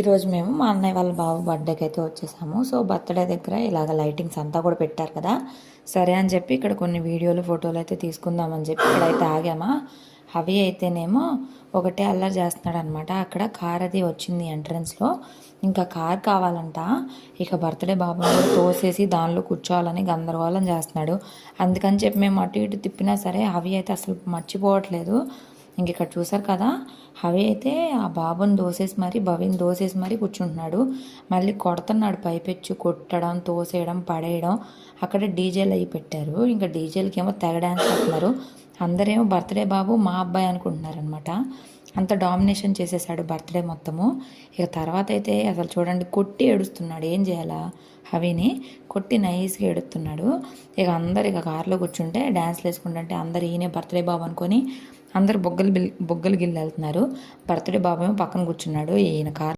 ఈరోజు మేము మా అన్నయ్య వాళ్ళ బాబు బర్త్డేకి అయితే వచ్చేసాము. సో బర్త్డే దగ్గర ఇలాగ లైటింగ్స్ అంతా కూడా పెట్టారు కదా. సరే అని చెప్పి ఇక్కడ కొన్ని వీడియోలు ఫోటోలు అయితే తీసుకుందామని చెప్పి ఇక్కడైతే ఆగామా. అవి అయితేనేమో ఒకటే అల్లరి చేస్తున్నాడు అనమాట అక్కడ కార్ అది వచ్చింది ఎంట్రన్స్లో ఇంకా కార్ కావాలంట. ఇక బర్త్డే బాబుని కూడా తోసేసి దానిలో కూర్చోవాలని గందరగోళం చేస్తున్నాడు. అందుకని చెప్పి మేము అటు ఇటు తిప్పినా సరే అవి అయితే అసలు మర్చిపోవట్లేదు. ఇంక ఇక్కడ చూసారు కదా? అవి అయితే ఆ బాబుని దోసేసి మరి భవిని దోసేసి మరి కూర్చుంటున్నాడు. మళ్ళీ కొడుతున్నాడు పైపెచ్చు కొట్టడం తోసేయడం పడేయడం. అక్కడ డీజేలు అవి పెట్టారు. ఇంకా డీజేలకి ఏమో తెగ డ్యాన్స్ ఆడుతున్నారు అందరేమో బర్త్డే బాబు మా అబ్బాయి అనుకుంటున్నారు అనమాట అంత డామినేషన్ చేసేసాడు బర్త్డే మొత్తము. ఇక తర్వాత అయితే అసలు చూడండి కొట్టి ఏడుస్తున్నాడు. ఏం చేయాలా హవిని? కొట్టి నైస్గా ఏడుస్తున్నాడు. ఇక అందరు ఇక కారులో కూర్చుంటే డ్యాన్స్లు వేసుకుంటుంటే అందరు ఈయనే బర్త్డే బాబు అనుకొని అందరు బొగ్గలు బిల్ బొగ్గలు గిల్లు వెళ్తున్నారు. బర్త్డే బాబు పక్కన కూర్చున్నాడు. ఈయన కార్